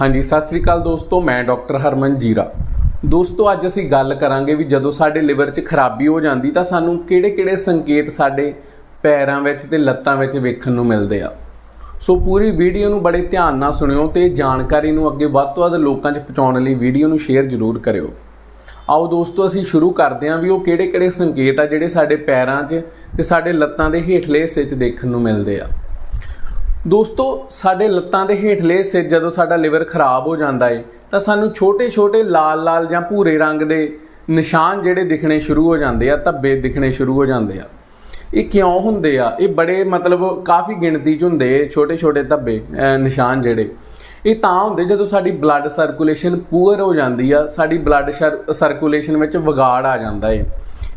ਹਾਂਜੀ, ਸਤਿ ਸ੍ਰੀ ਅਕਾਲ ਦੋਸਤੋ, ਮੈਂ ਡਾਕਟਰ ਹਰਮਨ ਜੀਰਾ। ਦੋਸਤੋ, ਅੱਜ ਅਸੀਂ ਗੱਲ ਕਰਾਂਗੇ ਵੀ ਜਦੋਂ ਸਾਡੇ ਲਿਵਰ 'ਚ ਖਰਾਬੀ ਹੋ ਜਾਂਦੀ, ਤਾਂ ਸਾਨੂੰ ਕਿਹੜੇ-ਕਿਹੜੇ ਸੰਕੇਤ ਸਾਡੇ ਪੈਰਾਂ ਵਿੱਚ ਤੇ ਲੱਤਾਂ ਵਿੱਚ ਵੇਖਣ ਨੂੰ ਮਿਲਦੇ ਆ। ਸੋ ਪੂਰੀ ਵੀਡੀਓ ਨੂੰ ਬੜੇ ਧਿਆਨ ਨਾਲ ਸੁਣਿਓ ਤੇ ਜਾਣਕਾਰੀ ਨੂੰ ਅੱਗੇ ਵੱਧ ਤੋਂ ਵੱਧ ਲੋਕਾਂ 'ਚ ਪਹੁੰਚਾਉਣ ਲਈ ਵੀਡੀਓ ਨੂੰ ਸ਼ੇਅਰ ਜ਼ਰੂਰ ਕਰਿਓ। ਆਓ ਦੋਸਤੋ, ਅਸੀਂ ਸ਼ੁਰੂ ਕਰਦੇ ਹਾਂ ਵੀ ਉਹ ਕਿਹੜੇ-ਕਿਹੜੇ ਸੰਕੇਤ ਆ ਜਿਹੜੇ ਸਾਡੇ ਪੈਰਾਂ 'ਚ ਤੇ ਸਾਡੇ ਲੱਤਾਂ ਦੇ ਹੇਠਲੇ ਹਿੱਸੇ 'ਚ ਦੇਖਣ ਨੂੰ ਮਿਲਦੇ ਆ। ਦੋਸਤੋ, ਸਾਡੇ ਲੱਤਾਂ ਦੇ ਹੇਠਲੇ ਹਿੱਸੇ ਜਦੋਂ ਸਾਡਾ ਲਿਵਰ ਖਰਾਬ ਹੋ ਜਾਂਦਾ ਏ, ਤਾਂ ਸਾਨੂੰ ਛੋਟੇ-ਛੋਟੇ, ਲਾਲ-ਲਾਲ ਜਾਂ ਭੂਰੇ ਰੰਗ ਦੇ ਨਿਸ਼ਾਨ ਜਿਹੜੇ ਦਿਖਣੇ ਸ਼ੁਰੂ ਹੋ ਜਾਂਦੇ ਆ, ਧੱਬੇ ਦਿਖਣੇ ਸ਼ੁਰੂ ਹੋ ਜਾਂਦੇ ਆ। ਇਹ ਕਿਉਂ ਹੁੰਦੇ ਆ? ਇਹ ਬੜੇ ਮਤਲਬ ਕਾਫੀ ਗਿਣਤੀ 'ਚ ਹੁੰਦੇ ਛੋਟੇ-ਛੋਟੇ ਧੱਬੇ ਨਿਸ਼ਾਨ ਜਿਹੜੇ। ਇਹ ਤਾਂ ਹੁੰਦੇ ਜਦੋਂ ਸਾਡੀ ਬਲੱਡ ਸਰਕੂਲੇਸ਼ਨ ਪੂਅਰ ਹੋ ਜਾਂਦੀ ਆ, ਸਾਡੀ ਬਲੱਡ ਸਰਕੂਲੇਸ਼ਨ ਵਿੱਚ ਵਿਗਾੜ ਆ ਜਾਂਦਾ ਏ।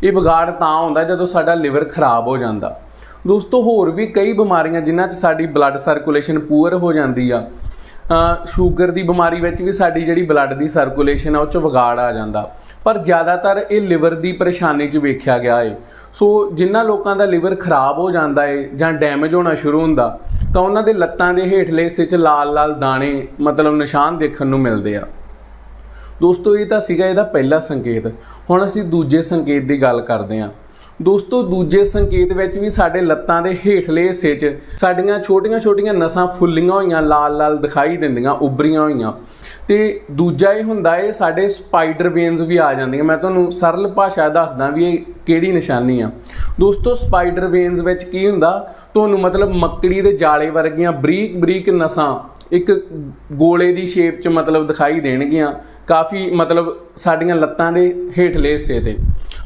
ਇਹ ਵਿਗਾੜ ਤਾਂ ਹੁੰਦਾ ਜਦੋਂ ਸਾਡਾ ਲਿਵਰ ਖਰਾਬ ਹੋ ਜਾਂਦਾ। ਦੋਸਤੋ, ਹੋਰ ਵੀ ਕਈ ਬਿਮਾਰੀਆਂ ਜਿਨ੍ਹਾਂ 'ਚ ਸਾਡੀ ਬਲੱਡ ਸਰਕੂਲੇਸ਼ਨ ਪੂਅਰ ਹੋ ਜਾਂਦੀ ਆ ਸ਼ੂਗਰ ਦੀ ਬਿਮਾਰੀ ਵਿੱਚ ਵੀ ਸਾਡੀ ਜਿਹੜੀ ਬਲੱਡ ਦੀ ਸਰਕੂਲੇਸ਼ਨ ਆ, ਉਹ 'ਚ ਵਿਗਾੜ ਆ ਜਾਂਦਾ। ਪਰ ਜ਼ਿਆਦਾਤਰ ਇਹ ਲਿਵਰ ਦੀ ਪਰੇਸ਼ਾਨੀ 'ਚ ਵੇਖਿਆ ਗਿਆ ਏ। ਸੋ ਜਿਨ੍ਹਾਂ ਲੋਕਾਂ ਦਾ ਲਿਵਰ ਖਰਾਬ ਹੋ ਜਾਂਦਾ ਏ ਜਾਂ ਡੈਮੇਜ ਹੋਣਾ ਸ਼ੁਰੂ ਹੁੰਦਾ, ਤਾਂ ਉਹਨਾਂ ਦੇ ਲੱਤਾਂ ਦੇ ਹੇਠਲੇ ਹਿੱਸੇ 'ਚ ਲਾਲ-ਲਾਲ ਦਾਣੇ, ਮਤਲਬ ਨਿਸ਼ਾਨ ਦੇਖਣ ਨੂੰ ਮਿਲਦੇ ਆ। ਦੋਸਤੋ, ਇਹ ਤਾਂ ਸੀਗਾ ਇਹਦਾ ਪਹਿਲਾ ਸੰਕੇਤ। ਹੁਣ ਅਸੀਂ ਦੂਜੇ ਸੰਕੇਤ ਦੀ ਗੱਲ ਕਰਦੇ ਹਾਂ ਦੋਸਤੋ, ਦੂਜੇ ਸੰਕੇਤ ਵਿੱਚ ਵੀ ਸਾਡੇ ਲੱਤਾਂ ਦੇ ਹੇਠਲੇ ਹਿੱਸੇ 'ਚ ਸਾਡੀਆਂ ਛੋਟੀਆਂ-ਛੋਟੀਆਂ ਨਸਾਂ ਫੁੱਲੀਆਂ ਹੋਈਆਂ, ਲਾਲ-ਲਾਲ ਦਿਖਾਈ ਦਿੰਦੀਆਂ, ਉੱਭਰੀਆਂ ਹੋਈਆਂ। ਤੇ ਦੂਜਾ ਇਹ ਹੁੰਦਾ ਏ, ਸਾਡੇ ਸਪਾਈਡਰ ਵੇਨਸ ਵੀ ਆ ਜਾਂਦੀਆਂ। ਮੈਂ ਤੁਹਾਨੂੰ ਸਰਲ ਭਾਸ਼ਾ ਦੱਸਦਾ ਵੀ ਇਹ ਕਿਹੜੀ ਨਿਸ਼ਾਨੀ ਆ। ਦੋਸਤੋ ਸਪਾਈਡਰ ਵੇਨਸ ਵਿੱਚ ਕੀ ਹੁੰਦਾ? ਤੁਹਾਨੂੰ ਮਤਲਬ ਮੱਕੜੀ ਦੇ ਜਾਲੇ ਵਰਗੀਆਂ ਬਰੀਕ ਬਰੀਕ ਨਸਾਂ ਇੱਕ ਗੋਲੇ ਦੀ ਸ਼ੇਪ 'ਚ ਮਤਲਬ ਦਿਖਾਈ ਦੇਣਗੀਆਂ। ਕਾਫੀ ਮਤਲਬ ਸਾਡੀਆਂ ਲੱਤਾਂ ਦੇ ਹੇਠਲੇ ਹਿੱਸੇ ਤੇ।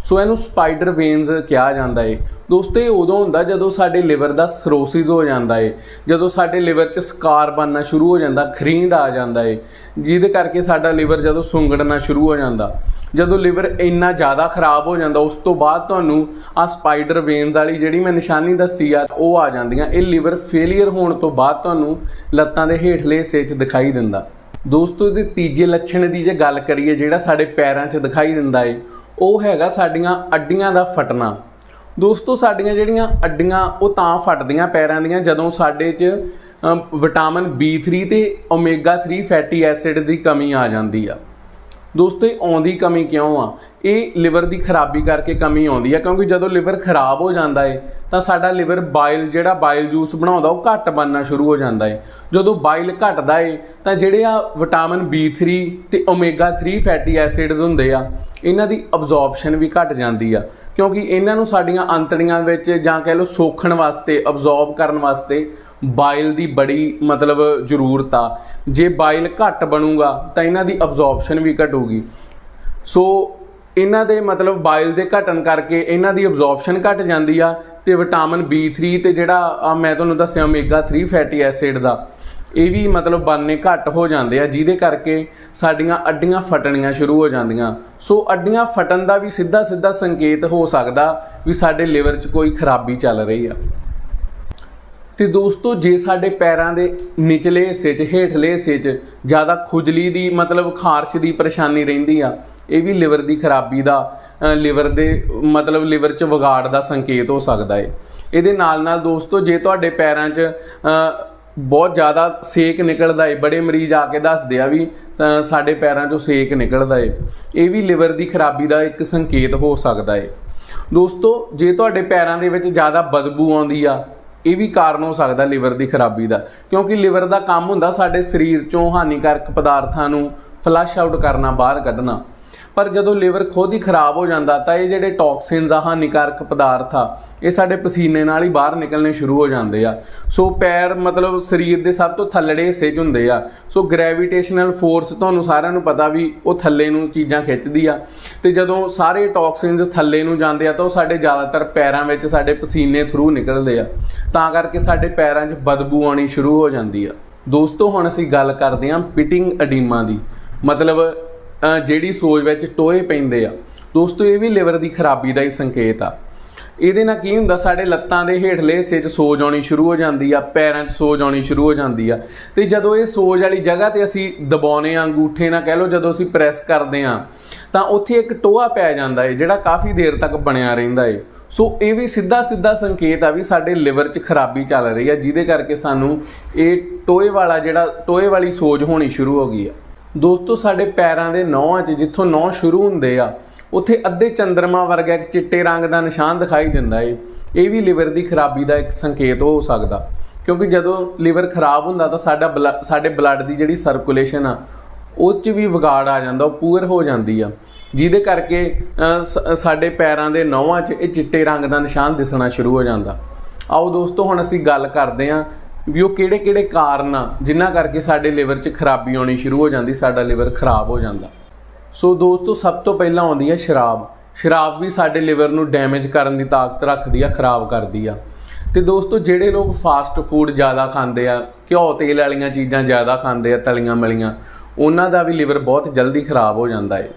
ਸੋ ਇਹਨੂੰ ਸਪਾਈਡਰ ਵੇਨਸ ਕਿਹਾ ਜਾਂਦਾ ਏ। ਦੋਸਤੋ, ਇਹ ਉਦੋਂ ਹੁੰਦਾ ਜਦੋਂ ਸਾਡੇ ਲਿਵਰ ਦਾ ਸਰੋਸਿਸ ਹੋ ਜਾਂਦਾ ਏ। ਜਦੋਂ ਸਾਡੇ ਲਿਵਰ 'ਚ ਸਕਾਰ ਬਣਨਾ ਸ਼ੁਰੂ ਹੋ ਜਾਂਦਾ, ਖਰੀਂਡ ਆ ਜਾਂਦਾ ਏ। ਜਿਹਦੇ ਕਰਕੇ ਸਾਡਾ ਲਿਵਰ ਜਦੋਂ ਸੁੰਗੜਨਾ ਸ਼ੁਰੂ ਹੋ ਜਾਂਦਾ, ਜਦੋਂ ਲਿਵਰ ਇੰਨਾ ਜ਼ਿਆਦਾ ਖਰਾਬ ਹੋ ਜਾਂਦਾ, ਉਸ ਤੋਂ ਬਾਅਦ ਤੁਹਾਨੂੰ ਆ ਸਪਾਈਡਰ ਵੇਨਸ ਵਾਲੀ ਜਿਹੜੀ ਮੈਂ ਨਿਸ਼ਾਨੀ ਦੱਸੀ ਆ, ਉਹ ਆ ਜਾਂਦੀਆਂ। ਇਹ ਲਿਵਰ ਫੇਲਿਅਰ ਹੋਣ ਤੋਂ ਬਾਅਦ ਤੁਹਾਨੂੰ ਲੱਤਾਂ ਦੇ ਹੇਠਲੇ ਹਿੱਸੇ 'ਚ ਦਿਖਾਈ ਦਿੰਦਾ। ਦੋਸਤੋ ਇਹਦੇ ਤੀਜੇ ਲੱਛਣ ਦੀ ਜੇ ਗੱਲ ਕਰੀਏ ਜਿਹੜਾ ਸਾਡੇ ਪੈਰਾਂ 'ਚ ਦਿਖਾਈ ਦਿੰਦਾ ਏ ਉਹ ਹੈਗਾ ਸਾਡੀਆਂ ਅੱਡੀਆਂ ਦਾ ਫਟਣਾ। ਦੋਸਤੋ ਸਾਡੀਆਂ ਜਿਹੜੀਆਂ ਅੱਡੀਆਂ ਉਹ ਤਾਂ ਫਟਦੀਆਂ ਪੈਰਾਂ ਦੀਆਂ ਜਦੋਂ ਸਾਡੇ 'ਚ ਅਮ, ਵਿਟਾਮਿਨ B3 ਤੇ ਓਮੇਗਾ 3 ਫੈਟੀ ਐਸਿਡ ਦੀ ਕਮੀ ਆ ਜਾਂਦੀ ਆ। ਦੋਸਤੋ, ਇਹ ਆਉਂਦੀ ਕਮੀ ਕਿਉਂ ਆ? ਇਹ ਲਿਵਰ ਦੀ ਖਰਾਬੀ ਕਰਕੇ ਕਮੀ ਆਉਂਦੀ ਆ, ਕਿਉਂਕਿ ਜਦੋਂ ਲਿਵਰ ਖਰਾਬ ਹੋ ਜਾਂਦਾ ਏ, ਤਾਂ ਸਾਡਾ ਲਿਵਰ ਬਾਇਲ ਜਿਹੜਾ ਬਾਇਲ ਜੂਸ ਬਣਾਉਂਦਾ, ਉਹ ਘੱਟ ਬਣਨਾ ਸ਼ੁਰੂ ਹੋ ਜਾਂਦਾ ਏ। ਜਦੋਂ ਬਾਇਲ ਘਟਦਾ ਏ, ਤਾਂ ਜਿਹੜੇ ਆ ਵਿਟਾਮਿਨ B3 ਤੇ ਓਮੇਗਾ 3 ਫੈਟੀ ਐਸਿਡਸ ਹੁੰਦੇ ਆ, ਇਹਨਾਂ ਦੀ ਅਬਜ਼ੌਰਪਸ਼ਨ ਵੀ ਘਟ ਜਾਂਦੀ ਆ। ਕਿਉਂਕਿ ਇਹਨਾਂ ਨੂੰ ਸਾਡੀਆਂ ਅੰਤੜੀਆਂ ਵਿੱਚ ਜਾਂ ਕਹਿ ਲਓ ਸੋਖਣ ਵਾਸਤੇ ਅਬਜ਼ੌਰਬ ਕਰਨ ਵਾਸਤੇ ਬਾਇਲ ਦੀ ਬੜੀ ਮਤਲਬ ਜ਼ਰੂਰਤ ਆ। ਜੇ ਬਾਇਲ ਘੱਟ ਬਣੂਗਾ ਤਾਂ ਇਹਨਾਂ ਦੀ ਅਬਜ਼ੌਰਪਸ਼ਨ ਵੀ ਘਟੂਗੀ। ਸੋ ਇਹਨਾਂ ਦੇ ਮਤਲਬ ਬਾਇਲ ਦੇ ਘਟਣ ਕਰਕੇ ਇਹਨਾਂ ਦੀ ਅਬਜ਼ੌਰਪਸ਼ਨ ਘਟ ਜਾਂਦੀ ਆ ਤੇ ਵਿਟਾਮਿਨ B3 ਤੇ ਜਿਹੜਾ ਮੈਂ ਤੁਹਾਨੂੰ ਦੱਸਿਆ ਓਮੇਗਾ 3 ਫੈਟੀ ਐਸਿਡ ਦਾ, ਇਹ ਵੀ ਮਤਲਬ ਬਣਨੇ ਘੱਟ ਹੋ ਜਾਂਦੇ ਆ, ਜਿਹਦੇ ਕਰਕੇ ਸਾਡੀਆਂ ਅੱਡੀਆਂ ਫਟਣੀਆਂ ਸ਼ੁਰੂ ਹੋ ਜਾਂਦੀਆਂ। ਸੋ ਅੱਡੀਆਂ ਫਟਣ ਦਾ ਵੀ ਸਿੱਧਾ ਸਿੱਧਾ ਸੰਕੇਤ ਹੋ ਸਕਦਾ ਵੀ ਸਾਡੇ ਲਿਵਰ 'ਚ ਕੋਈ ਖਰਾਬੀ ਚੱਲ ਰਹੀ ਆ। ਤੇ ਦੋਸਤੋ, ਜੇ ਸਾਡੇ ਪੈਰਾਂ ਦੇ ਨਿਚਲੇ ਹਿੱਸੇ 'ਚ, ਹੇਠਲੇ ਹਿੱਸੇ 'ਚ ਜ਼ਿਆਦਾ ਖੁਜਲੀ ਦੀ ਮਤਲਬ ਖਾਰਸ਼ ਦੀ ਪਰੇਸ਼ਾਨੀ ਰਹਿੰਦੀ ਆ, ਇਹ ਵੀ ਲਿਵਰ ਦੀ ਖਰਾਬੀ ਦਾ ਲਿਵਰ ਦੇ ਮਤਲਬ ਲਿਵਰ 'ਚ ਵਿਗਾੜ ਦਾ ਸੰਕੇਤ ਹੋ ਸਕਦਾ ਏ। ਇਹਦੇ ਨਾਲ ਨਾਲ ਦੋਸਤੋ, ਜੇ ਤੁਹਾਡੇ ਪੈਰਾਂ 'ਚ ਬਹੁਤ ਜ਼ਿਆਦਾ ਸੇਕ ਨਿਕਲਦਾ ਏ, ਬੜੇ ਮਰੀਜ਼ ਆ ਕੇ ਦੱਸਦੇ ਆ ਵੀ ਸਾਡੇ ਪੈਰਾਂ 'ਚੋਂ ਸੇਕ ਨਿਕਲਦਾ ਏ, ਇਹ ਵੀ ਲਿਵਰ ਦੀ ਖਰਾਬੀ ਦਾ ਇੱਕ ਸੰਕੇਤ ਹੋ ਸਕਦਾ ਏ। ਦੋਸਤੋ, ਜੇ ਤੁਹਾਡੇ ਪੈਰਾਂ ਦੇ ਵਿੱਚ ਜ਼ਿਆਦਾ ਬਦਬੂ ਆਉਂਦੀ ਆ ਇਹ ਵੀ ਕਾਰਨ ਹੋ ਸਕਦਾ ਲਿਵਰ ਦੀ ਖਰਾਬੀ ਦਾ। ਕਿਉਂਕਿ ਲਿਵਰ ਦਾ ਕੰਮ ਹੁੰਦਾ ਸਾਡੇ ਸਰੀਰ ਚੋਂ ਹਾਨੀਕਾਰਕ ਪਦਾਰਥਾਂ ਨੂੰ ਫਲਸ਼ ਆਊਟ ਕਰਨਾ, ਬਾਹਰ ਕੱਢਣਾ। ਪਰ ਜਦੋਂ ਲੀਵਰ ਖੁਦ ਹੀ ਖਰਾਬ ਹੋ ਜਾਂਦਾ ਤਾਂ ਇਹ ਜਿਹੜੇ ਟੌਕਸਿਨਸ ਆ ਹਾਨੀਕਾਰਕ ਪਦਾਰਥ ਆ, ਇਹ ਸਾਡੇ ਪਸੀਨੇ ਨਾਲ ਹੀ ਬਾਹਰ ਨਿਕਲਣੇ ਸ਼ੁਰੂ ਹੋ ਜਾਂਦੇ ਆ। ਸੋ ਪੈਰ ਮਤਲਬ ਸਰੀਰ ਦੇ ਸਭ ਤੋਂ ਥੱਲੜੇ ਹਿੱਸੇ 'ਚ ਹੁੰਦੇ ਆ। ਸੋ ਗ੍ਰੈਵਿਟੇਸ਼ਨਲ ਫੋਰਸ ਤੁਹਾਨੂੰ ਸਾਰਿਆਂ ਨੂੰ ਪਤਾ ਵੀ ਉਹ ਥੱਲੇ ਨੂੰ ਚੀਜ਼ਾਂ ਖਿੱਚਦੀ ਆ। ਤੇ ਜਦੋਂ ਸਾਰੇ ਟੌਕਸਿਨਸ ਥੱਲੇ ਨੂੰ ਜਾਂਦੇ ਆ ਤਾਂ ਉਹ ਸਾਡੇ ਜ਼ਿਆਦਾਤਰ ਪੈਰਾਂ ਵਿੱਚ ਸਾਡੇ ਪਸੀਨੇ ਥਰੂ ਨਿਕਲਦੇ ਆ। ਤਾਂ ਕਰਕੇ ਸਾਡੇ ਪੈਰਾਂ 'ਚ ਬਦਬੂ ਆਉਣੀ ਸ਼ੁਰੂ ਹੋ ਜਾਂਦੀ ਆ। ਦੋਸਤੋ, ਹੁਣ ਅਸੀਂ ਗੱਲ ਕਰਦੇ ਹਾਂ ਪਿਟਿੰਗ ਅਡੀਮਾ ਦੀ। ਮਤਲਬ ਜਿਹੜੀ ਸੋਜ ਵਿੱਚ ਟੋਏ ਪੈਂਦੇ ਆ ਦੋਸਤੋ ਇਹ ਵੀ ਲਿਵਰ ਦੀ ਖਰਾਬੀ ਦਾ ਹੀ ਸੰਕੇਤ ਆ। ਇਹਦੇ ਨਾਲ ਕੀ ਹੁੰਦਾ, ਸਾਡੇ ਲੱਤਾਂ ਦੇ ਹੇਠਲੇ ਹਿੱਸੇ 'ਚ ਸੋਜ ਆਉਣੀ ਸ਼ੁਰੂ ਹੋ ਜਾਂਦੀ ਆ, ਪੈਰਾਂ 'ਚ ਸੋਜ ਆਉਣੀ ਸ਼ੁਰੂ ਹੋ ਜਾਂਦੀ ਆ। ਤੇ ਜਦੋਂ ਇਹ ਸੋਜ ਵਾਲੀ ਜਗ੍ਹਾ ਤੇ ਅਸੀਂ ਦਬਾਉਨੇ ਆ, ਅੰਗੂਠੇ ਨਾਲ ਕਹਿ ਲਓ, ਜਦੋਂ ਅਸੀਂ ਪ੍ਰੈਸ ਕਰਦੇ ਆ, ਤਾਂ ਉੱਥੇ ਇੱਕ ਟੋਆ ਪੈ ਜਾਂਦਾ ਏ, ਜਿਹੜਾ ਕਾਫੀ ਦੇਰ ਤੱਕ ਬਣਿਆ ਰਹਿੰਦਾ ਏ। ਸੋ ਇਹ ਵੀ ਸਿੱਧਾ ਸਿੱਧਾ ਸੰਕੇਤ ਆ ਵੀ ਸਾਡੇ ਲਿਵਰ 'ਚ ਖਰਾਬੀ ਚੱਲ ਰਹੀ ਆ, ਜਿਹਦੇ ਕਰਕੇ ਸਾਨੂੰ ਇਹ ਟੋਏ ਵਾਲਾ ਜਿਹੜਾ, ਟੋਏ ਵਾਲੀ ਸੋਜ ਹੋਣੀ ਸ਼ੁਰੂ ਹੋ ਗਈ ਆ। ਦੋਸਤੋ, ਸਾਡੇ ਪੈਰਾਂ ਦੇ ਨੌਹਾਂ 'ਚ ਜਿੱਥੋਂ ਨੌ ਸ਼ੁਰੂ ਹੁੰਦੇ ਆ, ਉੱਥੇ ਅੱਧੇ ਚੰਦਰਮਾ ਵਰਗਾ ਇੱਕ ਚਿੱਟੇ ਰੰਗ ਦਾ ਨਿਸ਼ਾਨ ਦਿਖਾਈ ਦਿੰਦਾ ਏ। ਇਹ ਵੀ ਲਿਵਰ ਦੀ ਖਰਾਬੀ ਦਾ ਇੱਕ ਸੰਕੇਤ ਹੋ ਸਕਦਾ, ਕਿਉਂਕਿ ਜਦੋਂ ਲਿਵਰ ਖਰਾਬ ਹੁੰਦਾ ਤਾਂ ਸਾਡਾ ਬਲ- ਸਾਡੇ ਬਲੱਡ ਦੀ ਜਿਹੜੀ ਸਰਕੂਲੇਸ਼ਨ ਆ, ਉਹ 'ਚ ਵੀ ਵਿਗਾੜ ਆ ਜਾਂਦਾ, ਉਹ ਪੂਰ ਹੋ ਜਾਂਦੀ ਆ। ਜਿਹਦੇ ਕਰਕੇ ਸ- ਸਾਡੇ ਪੈਰਾਂ ਦੇ ਨੌਹਾਂ 'ਚ ਇਹ ਚਿੱਟੇ ਰੰਗ ਦਾ ਨਿਸ਼ਾਨ ਦਿਸਣਾ ਸ਼ੁਰੂ ਹੋ ਜਾਂਦਾ। ਆਓ ਦੋਸਤੋ, ਹੁਣ ਅਸੀਂ ਗੱਲ ਕਰਦੇ ਹਾਂ ਵੀ ਉਹ ਕਿਹੜੇ ਕਿਹੜੇ ਕਾਰਨ ਆ, ਜਿਨ੍ਹਾਂ ਕਰਕੇ ਸਾਡੇ ਲਿਵਰ 'ਚ ਖਰਾਬੀ ਆਉਣੀ ਸ਼ੁਰੂ ਹੋ ਜਾਂਦੀ, ਸਾਡਾ ਲਿਵਰ ਖਰਾਬ ਹੋ ਜਾਂਦਾ। ਸੋ ਦੋਸਤੋ, ਸਭ ਤੋਂ ਪਹਿਲਾਂ ਆਉਂਦੀ ਹੈ ਸ਼ਰਾਬ। ਸ਼ਰਾਬ ਵੀ ਸਾਡੇ ਲਿਵਰ ਨੂੰ ਡੈਮੇਜ ਕਰਨ ਦੀ ਤਾਕਤ ਰੱਖਦੀ ਆ, ਖਰਾਬ ਕਰਦੀ ਆ। ਤੇ ਦੋਸਤੋ, ਜਿਹੜੇ ਲੋਕ ਫਾਸਟ ਫੂਡ ਜ਼ਿਆਦਾ ਖਾਂਦੇ ਆ, ਘਿਓ ਤੇਲ ਵਾਲੀਆਂ ਚੀਜ਼ਾਂ ਜ਼ਿਆਦਾ ਖਾਂਦੇ ਆ, ਤਲੀਆਂ ਮਲੀਆਂ, ਉਹਨਾਂ ਦਾ ਵੀ ਲਿਵਰ ਬਹੁਤ ਜਲਦੀ ਖਰਾਬ ਹੋ ਜਾਂਦਾ ਹੈ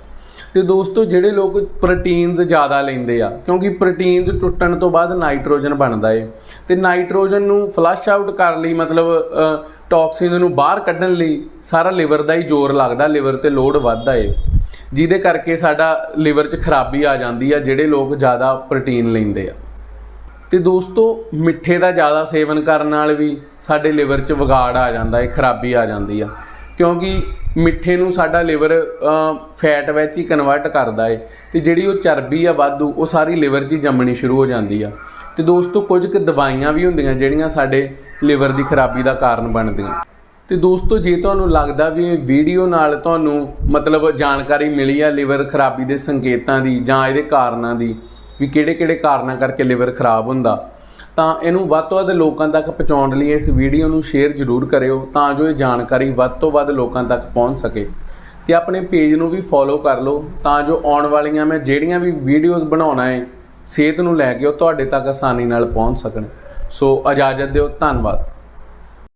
ਤੇ ਦੋਸਤੋ, ਜਿਹੜੇ ਲੋਕ ਪ੍ਰੋਟੀਨਸ ਜ਼ਿਆਦਾ ਲੈਂਦੇ ਆ, ਕਿਉਂਕਿ ਪ੍ਰੋਟੀਨਸ ਟੁੱਟਣ ਤੋਂ ਬਾਅਦ ਨਾਈਟ੍ਰੋਜਨ ਬਣਦਾ ਏ। ਤੇ ਨਾਈਟ੍ਰੋਜਨ ਨੂੰ ਫਲਸ਼ ਆਊਟ ਕਰਨ ਲਈ, ਮਤਲਬ ਟੌਕਸਿਨ ਨੂੰ ਬਾਹਰ ਕੱਢਣ ਲਈ ਸਾਰਾ ਲਿਵਰ ਦਾ ਹੀ ਜ਼ੋਰ ਲੱਗਦਾ ਲਿਵਰ ਤੇ ਲੋਡ ਵੱਧਦਾ ਏ। ਜਿਹਦੇ ਕਰਕੇ ਸਾਡਾ ਲਿਵਰ 'ਚ ਖਰਾਬੀ ਆ ਜਾਂਦੀ ਆ, ਜਿਹੜੇ ਲੋਕ ਜ਼ਿਆਦਾ ਪ੍ਰੋਟੀਨ ਲੈਂਦੇ ਆ। ਤੇ ਦੋਸਤੋ, ਮਿੱਠੇ ਦਾ ਜ਼ਿਆਦਾ ਸੇਵਨ ਕਰਨ ਨਾਲ ਵੀ ਸਾਡੇ ਲਿਵਰ 'ਚ ਵਿਗਾੜ ਆ ਜਾਂਦਾ ਏ, ਖਰਾਬੀ ਆ ਜਾਂਦੀ ਆ। ਕਿਉਂਕਿ ਮਿੱਠੇ ਨੂੰ ਸਾਡਾ ਲਿਵਰ ਫੈਟ ਵਿੱਚ ਹੀ ਕਨਵਰਟ ਕਰਦਾ ਏ। ਤੇ ਜਿਹੜੀ ਉਹ ਚਰਬੀ ਆ ਵਾਧੂ, ਉਹ ਸਾਰੀ ਲਿਵਰ 'ਚ ਹੀ ਜੰਮਣੀ ਸ਼ੁਰੂ ਹੋ ਜਾਂਦੀ ਆ। ਤੇ ਦੋਸਤੋ, ਕੁਝ ਕੁ ਦਵਾਈਆਂ ਵੀ ਹੁੰਦੀਆਂ ਜਿਹੜੀਆਂ ਸਾਡੇ ਲਿਵਰ ਦੀ ਖਰਾਬੀ ਦਾ ਕਾਰਨ ਬਣਦੀਆਂ। ਤੇ ਦੋਸਤੋ, ਜੇ ਤੁਹਾਨੂੰ ਲੱਗਦਾ ਵੀ ਇਹ ਵੀਡੀਓ ਨਾਲ ਤੁਹਾਨੂੰ ਮਤਲਬ ਜਾਣਕਾਰੀ ਮਿਲੀ ਆ ਲਿਵਰ ਖਰਾਬੀ ਦੇ ਸੰਕੇਤਾਂ ਦੀ ਜਾਂ ਇਹਦੇ ਕਾਰਨਾਂ ਦੀ, ਵੀ ਕਿਹੜੇ-ਕਿਹੜੇ ਕਾਰਨਾਂ ਕਰਕੇ ਲਿਵਰ ਖਰਾਬ ਹੁੰਦਾ ਤਾਂ ਇਹਨੂੰ ਵੱਧ ਤੋਂ ਵੱਧ ਲੋਕਾਂ ਤੱਕ ਪਹੁੰਚਾਉਣ ਲਈ ਇਸ ਵੀਡੀਓ ਨੂੰ ਸ਼ੇਅਰ ਜ਼ਰੂਰ ਕਰਿਓ ਤਾਂ ਜੋ ਇਹ ਜਾਣਕਾਰੀ ਵੱਧ ਤੋਂ ਵੱਧ ਲੋਕਾਂ ਤੱਕ ਪਹੁੰਚ ਸਕੇ। ਤੇ ਆਪਣੇ ਪੇਜ ਨੂੰ ਵੀ ਫੋਲੋ ਕਰ ਲਓ ਤਾਂ ਜੋ ਆਉਣ ਵਾਲੀਆਂ ਮੈਂ ਜਿਹੜੀਆਂ ਵੀ ਵੀਡੀਓਜ਼ ਬਣਾਉਣਾ ਹੈ, ਸਿਹਤ ਨੂੰ ਲੈ ਕੇ ਉਹ ਤੁਹਾਡੇ ਤੱਕ ਆਸਾਨੀ ਨਾਲ ਪਹੁੰਚ ਸਕਣ। ਸੋ ਇਜਾਜ਼ਤ ਦਿਓ, ਧੰਨਵਾਦ।